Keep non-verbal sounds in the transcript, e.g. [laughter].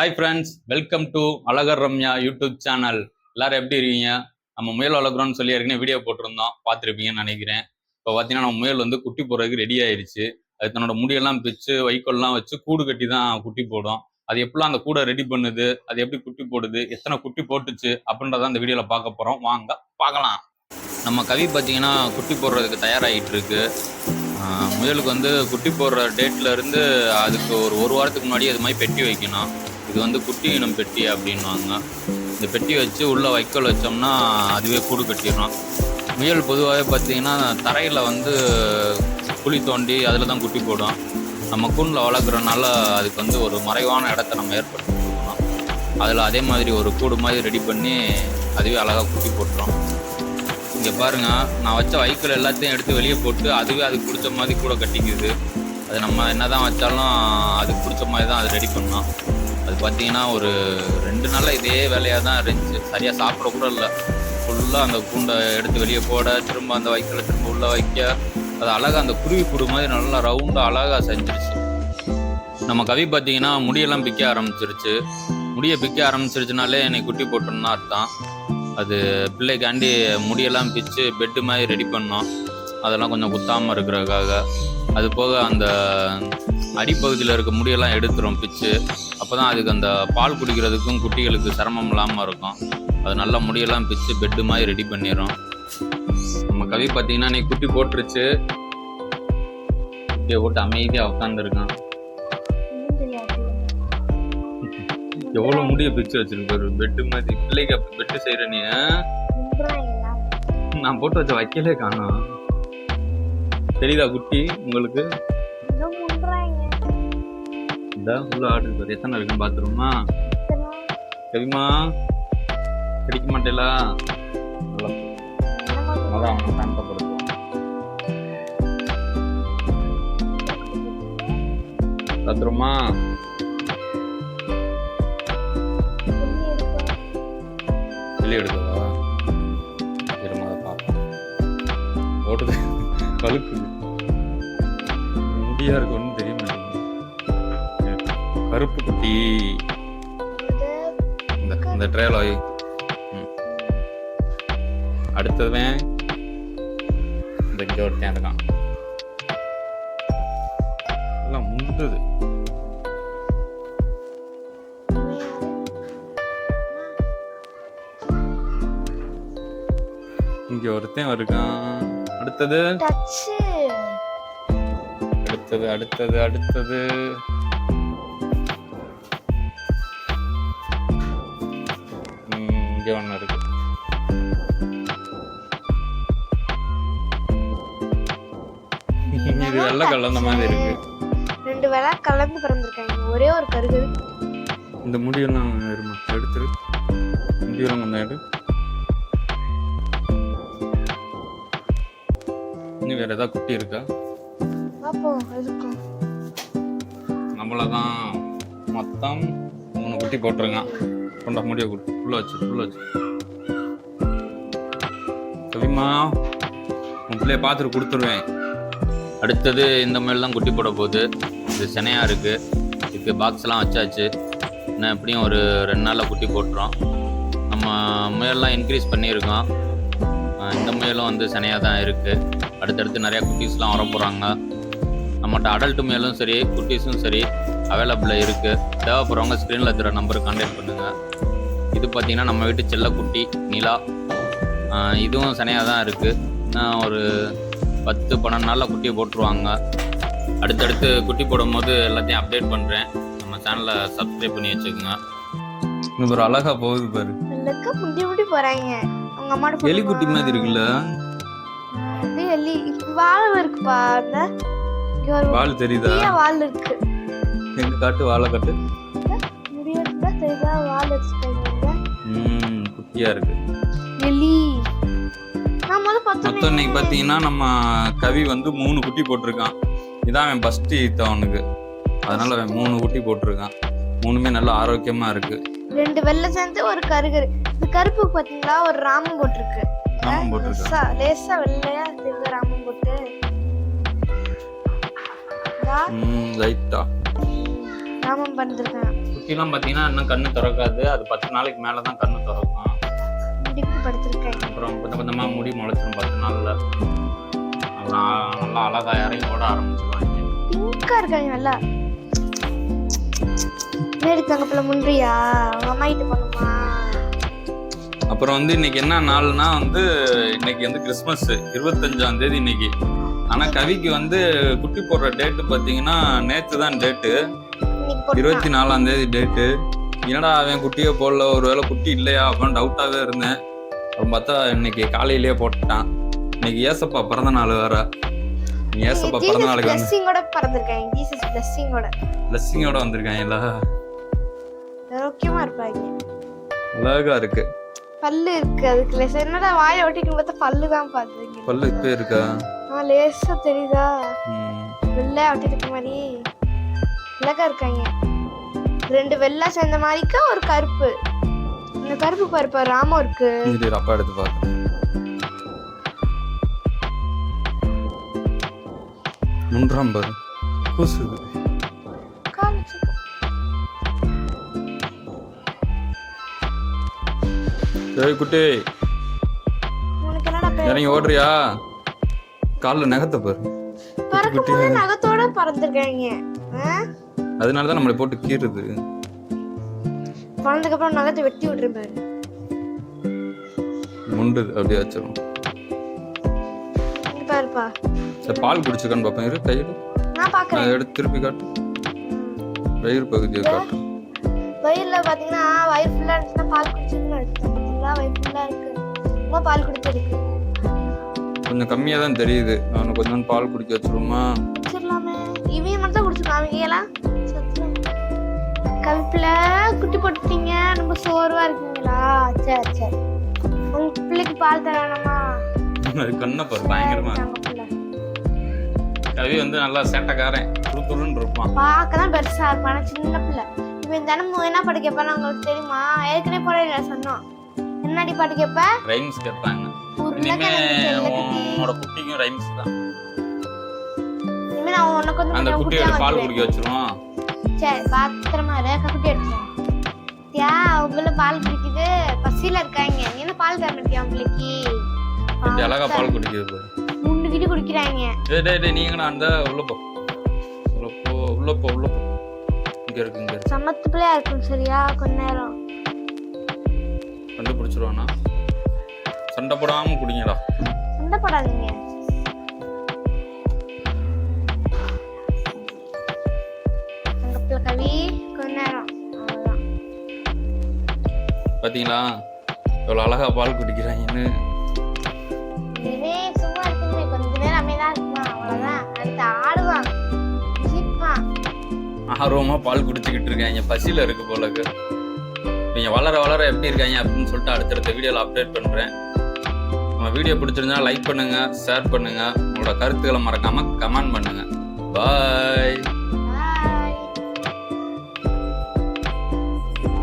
Hi friends welcome to Azhagar Ramya YouTube channel எல்லாரும் எப்படி இருக்கீங்க? நம்ம முயல் வளர்க்குறோம்னு சொல்லி ஏற்கனவே வீடியோ போட்டிருந்தோம். பார்த்துருப்பீங்கன்னு நினைக்கிறேன். இப்போ பார்த்தீங்கன்னா நம்ம முயல் வந்து குட்டி போடுறதுக்கு ரெடி ஆயிடுச்சு. அது தன்னோட முடியெல்லாம் பிச்சு வைக்கோல்லாம் வச்சு கூடு கட்டி தான் குட்டி போடும். அது எப்படிலாம் அந்த கூடை ரெடி பண்ணுது? அது எப்படி குட்டி போடுது? எத்தனை குட்டி போட்டுச்சு? அப்படின்றத அந்த வீடியோவில் பார்க்க போகிறோம் வாங்க பார்க்கலாம். நம்ம கவி பார்த்தீங்கன்னா குட்டி போடுறதுக்கு தயாராகிட்டு இருக்கு. முயலுக்கு வந்து குட்டி போடுற டேட்ல இருந்து அதுக்கு ஒரு ஒரு வாரத்துக்கு முன்னாடி அது மாதிரி பெட்டி வைக்கணும். இது வந்து குட்டி இனம் பெட்டி அப்படின்வாங்க இந்த பெட்டி வச்சு உள்ளே வைக்கோல் வச்சோம்னா அதுவே கூடு கட்டிடும் முயல் பொதுவாகவே பார்த்தீங்கன்னா தரையில் வந்து குழி தோண்டி அதில் தான் குட்டி போடும். நம்ம கூண்டில் வளர்க்குறனால அதுக்கு வந்து ஒரு மறைவான இடத்த நம்ம ஏற்படுத்தி கொடுக்கணும். அதில் அதே மாதிரி ஒரு கூடு மாதிரி ரெடி பண்ணி அதுவே அழகாக குட்டி போட்டுரும் இங்கே பாருங்கள் நான் வச்ச வைக்கோல் எல்லாத்தையும் எடுத்து வெளியே போட்டு அதுவே அதுக்கு பிடிச்ச மாதிரி கூட கட்டிக்குது. அது நம்ம என்ன தான் வச்சாலும் அதுக்கு பிடிச்ச மாதிரி தான் அது ரெடி பண்ணோம் அது பார்த்தீங்கன்னா ஒரு ரெண்டு நாளில் இதே வேலையாக தான் இருந்துச்சு. சரியாக சாப்பிட கூட இல்லை. ஃபுல்லாக அந்த கூண்டை எடுத்து வெளியே போட திரும்ப அந்த வைக்கல திரும்ப உள்ளே வைக்க அது அழகாக அந்த குருவி கூடு மாதிரி நல்லா ரவுண்டாக அழகாக செஞ்சிருச்சு. நம்ம கவி பார்த்தீங்கன்னா முடியெல்லாம் பிக்க ஆரம்பிச்சிருச்சு. முடியை பிக்க ஆரம்பிச்சிருச்சுனாலே என்னை குட்டி போட்டோம்னா அர்த்தம். அது பிள்ளைக்காண்டி முடியெல்லாம் பிச்சு பெட்டு மாதிரி ரெடி பண்ணோம். அதெல்லாம் கொஞ்சம் குத்தாமல் இருக்கிறதுக்காக. அது போக அந்த அடிப்பகுதியில் இருக்க முடியெல்லாம் எடுத்துரும் பிச்சு. அப்போ தான் அதுக்கு அந்த பால் குடிக்கிறதுக்கும் குட்டிகளுக்கு சிரமம் இல்லாமல் இருக்கும். அது நல்லா முடியெல்லாம் பிச்சு பெட்டு மாதிரி ரெடி பண்ணிடும் நம்ம கவி பார்த்தீங்கன்னா நீ குட்டி போட்டுருச்சு. குட்டியை போட்டு அமைதியாக உட்காந்துருக்கான் எவ்வளோ முடியை பிச்சு வச்சிருப்பாரு? பெட்டு மாதிரி. பிள்ளைக்கு அப்போ பெட்டு செய்கிற நீ நான் போட்டு வச்ச வைக்கலே காணும். தெரியுதா குட்டி உங்களுக்கு? இந்த உள்ள ஆர்டர் பாரு எத்தனை இருக்குன்னு பாத்துருமா சரிம்மா கிடைக்க மாட்டேலா? நல்லா அதான் அவனை சாந்தப்படுத்தும் பத்திரமா வெளியே எடுக்கவா? இருமா அதை பார்ப்போம் ஓட்டுது. [laughs] கழுக்குது. முடியா இருக்கு ஒன்றும் தெரிய மாட்டேங்குது கருப்பு குட்டி. இந்த இந்த ட்ரையல் வை. ம். அடுத்தவன் இந்த இங்கே ஒருத்தன் இருக்கான். எல்லாம் முண்டுது இங்க ஒருத்தன் இருக்கான். அடுத்தது. அடுத்தது அடுத்தது அடுத்தது. இங்க ஒண்ணு இருக்கு. இது வெள்ளை கலந்த மாதிரி இருக்கு. ரெண்டு வேளை கலந்து பிறந்திருக்காங்க. ஒரே ஒரு கருகு இந்த முடியெல்லாம் இருமா? எடுத்துரு முடியெல்லாம் கொஞ்சம் எடு. இன்னும் வேற ஏதாவது குட்டி இருக்கா? நம்மளதான் மொத்தம் மூணு குட்டி போட்டிருக்கான். கொண்டா முடிய கொடு. ஃபுல்லாச்சு ஃபுல்லாச்சு கவிமா உன் பிள்ளைய பார்த்துட்டு கொடுத்துருவேன். அடுத்தது இந்த மாதிரி தான் குட்டி போட போகுது. இது சினையாக இருக்கு. இதுக்கு பாக்ஸ்லாம் வச்சாச்சு. இன்னும் எப்படியும் ஒரு ரெண்டு நாளில் குட்டி போட்டுரும் நம்ம முயல்லாம் இன்க்ரீஸ் பண்ணியிருக்கோம். இந்த முயலும் வந்து சினையாக தான் இருக்குது அடுத்தடுத்து நிறையா குட்டீஸ்லாம் வர போகிறாங்க நம்மகிட்ட அடல்ட் மேலும் சரி குட்டீஸும் சரி அவைலபிளாக இருக்குது தேவைப்படுறவங்க ஸ்க்ரீனில் இருக்கிற நம்பருக்கு கான்டாக்ட் பண்ணுங்கள் இது பார்த்தீங்கன்னா நம்ம வீட்டு செல்லக்குட்டி நிலா. இதுவும் சனையாக தான் இருக்குது ஒரு பத்து பன்னெண்டு நாளில் குட்டியை போட்டுருவாங்க. அடுத்தடுத்து குட்டி போடும்போது எல்லாத்தையும் அப்டேட் பண்ணுறேன் நம்ம சேனலை சப்ஸ்கிரைப் பண்ணி வச்சுக்கோங்க. இது ஒரு அழகாக போகுது பாரு. ரெண்டுக்கு முடி முடி போறாங்க. அவங்க அம்மாட்ட எலிக்குட்டி மாதிரி இருக்குல்ல? இது எலி வாழை இருக்குப்பா அந்த. வால் தெரியுதா? வால் இருக்கு. எங்க காட்டு வாழை காட்டு. முடிய இருந்தா தெரியுதா? வால் வச்சுருக்காங்க ம் குட்டியாக இருக்குது எலி மொத்தம் இன்னைக்கு பார்த்தீங்கன்னா நம்ம கவி வந்து மூணு குட்டி போட்டிருக்கான். இதான் அவன் ஃபஸ்ட்டு ஈத்த அவனுக்கு. அதனால அவன் மூணு குட்டி போட்டிருக்கான். மூணுமே நல்லா ஆரோக்கியமா இருக்கு. ரெண்டு வெள்ளை சேர்ந்து ஒரு கருகரு. இந்த கருப்பு பாத்தீங்களா ஒரு ராமம் போட்டிருக்கு. ராமம் போட்டிருக்கான் லேசா வெள்ளையா தெரியுது ராமம் போட்டு. இதா, ம் லைட்டா ராமம் பண்ணிருக்கேன் குட்டி குட்டிலாம் பார்த்தீங்கன்னா இன்னும் கண்ணு திறக்காது. அது பத்து நாளைக்கு மேலே தான் கண்ணு திறக்கும். முடிப்பு படுத்திருக்கேன் அப்புறம் கொஞ்சம் கொஞ்சமாக முடி முளைச்சிடும் பத்து நாளில். அப்புறம் நல்லா அழகா இறங்கி ஓட ஆரம்பிச்சிருவாங்க. பிங்கா இருக்காங்க நல்லா. மேரி தங்கப்பில் முன்றியா? உங்க அம்மா கிட்ட பண்ணுமா அப்புறம் வந்து இன்னைக்கு என்ன நாள்னா வந்து இன்னைக்கு வந்து கிறிஸ்மஸ் இருபத்தஞ்சாம் தேதி இன்னைக்கு. ஆனா கவிக்கு வந்து குட்டி போடுற டேட்டு பாத்தீங்கன்னா நேத்து தான் டேட்டு இருபத்தி நாலாம் தேதி டேட்டு. என்னடா அவன் குட்டியே போடல? ஒருவேளை குட்டி இல்லையா? அப்படின்னு டவுட்டாவே இருந்தேன். பார்த்தா இன்னைக்கு காலையிலேயே போட்டுட்டான் இன்னைக்கு ஏசப்பா பிறந்த நாள் வேற. ஏசப்பா பிறந்த நாளுக்கு பிளஸ்ஸிங்கோட பிறந்திருக்காங்க. ஜீசஸ் பிளஸ்ஸிங்கோட பிளஸ்ஸிங்கோட வந்திருக்காங்கல்ல ஆரோக்கியமா இருப்பாங்க. அழகா இருக்கு. பல்லு இருக்கு அதுக்கு லேசா. என்னடா வாயை ஒட்டிட்டு பார்த்தா பல்லு தான் பாத்துருக்கீங்க. பல்லு இப்ப இருக்கா? ஆ லேசா தெரியுதா. வெள்ளை ஒட்டிட்டு மாதிரி. அழகா இருக்காங்க. ரெண்டு வெள்ளை சேர்ந்த மாதிரிக்கா ஒரு கருப்பு. இந்த கருப்பு பருப்பா ராமம் இருக்கு. இரு, அப்பா எடுத்து பார்க்க மூன்றாம் பாரு கூசுது ஏய் குட்டி. பேர்? இறங்கி ஓடுறியா? காலில் நகத்தை பாரு. போது நகத்தோட பறந்துருக்காங்க. அதனால தான் நம்மளை போட்டு கீறுது. பறந்ததுக்கு அப்புறம் நகத்தை வெட்டி விட்டுருப்பாரு. முண்டுது அப்படியே வச்சிரும். இங்க பாருப்பா. சரி பால் குடிச்சுக்கான்னு பார்ப்பேன் இரு கையில் நான் பாக்குறேன் அதை எடுத்து திருப்பி காட்டு. வயிறு பகுதியை காட்டு. வயிறுல பாத்தீங்கன்னா வயிறு ஃபுல்லா இருந்துச்சுன்னா பால் குடிச்சிருக்குன்னு அர்த்தம். பாத்தீங்களா வயிறு ஃபுல்லா இருக்கு. ரொம்ப பால் குடிச்சிருக்கு கொஞ்சம் கம்மியாக தான் தெரியுது. நான் கொஞ்சம் பால் குடிக்க வச்சிருவோமா? குடிச்சிடலாமே. இவங்க மட்டும் தான் குடிச்சிருக்கான் அவங்க எல்லாம் கவிப்பில குட்டி போட்டுட்டீங்க ரொம்ப சோர்வா இருக்கீங்களா? சரி சரி. உங்க பிள்ளைக்கு பால் தர வேணாமா அது கண்ணை பாரு பயங்கரமா. கவி வந்து நல்லா சேட்டைக்காரன் துரு துருன்னு இருப்பான். பார்க்க தான் பெருசா இருப்பான் சின்ன பிள்ளை. இவன் தினமும் என்ன பாட்டு கேட்பான்னு உங்களுக்கு தெரியுமா? ஏற்கனவே போட சொன்னோம். என்னடி பாட்டு கேட்ப? ரைம்ஸ் கேட்பாங்க. இனிமே. உன்னோட குட்டிக்கும் ரைம்ஸ் தான். இனிமே நான் உனக்கு வந்து அந்த குட்டியோட குட்டியா பால். குடிக்க வச்சிருவோம் சரி பாத்திரமா ரேக்கா குட்டி எடுத்துருவோம் யா உன் பிள்ளை பால் குடிக்குது. பசியில இருக்காங்க. நீ என்ன பால் தர மாட்டியா பிள்ளைக்கு குட்டி அழகா பால் குடிக்கிறது பாரு. முண்டு கிட்டி குடிக்கிறாங்க. டேய் டேய் டேய் நீங்க அந்த உள்ள போ. உள்ள போ உள்ள போ உள்ள போ. இங்க இருக்கு இங்க இருக்கு. சமத்து பிள்ளையா இருக்கும் சரியா? கொஞ்ச நேரம். கண்டுபிடிச்சிருவானா? சண்டை போடாம குடிங்கடா. சண்டை போடாதீங்க. பிள்ளை கவி கொஞ்ச நேரம் அவ்வளவுதான். பாத்தீங்களா? எவ்வளவு அழகா பால் குடிக்கிறாங்கன்னு சும்மா இருக்குமே கொஞ்ச நேரம் அமைதியா இருக்குமா அவ்வளவுதான். அடுத்து ஆடுவான் சிரிப்பான் ஆர்வமா பால் குடிச்சுக்கிட்டு இருக்காங்க பசியில இருக்கு போலக்கு. நீங்க வளர வளர எப்படி இருக்காங்க அப்படின்னு சொல்லிட்டு அடுத்தடுத்த வீடியோல அப்டேட் பண்றேன். நம்ம வீடியோ பிடிச்சிருந்தா லைக் பண்ணுங்க ஷேர் பண்ணுங்க. உங்களோட கருத்துக்களை மறக்காம கமெண்ட் பண்ணுங்க. பாய்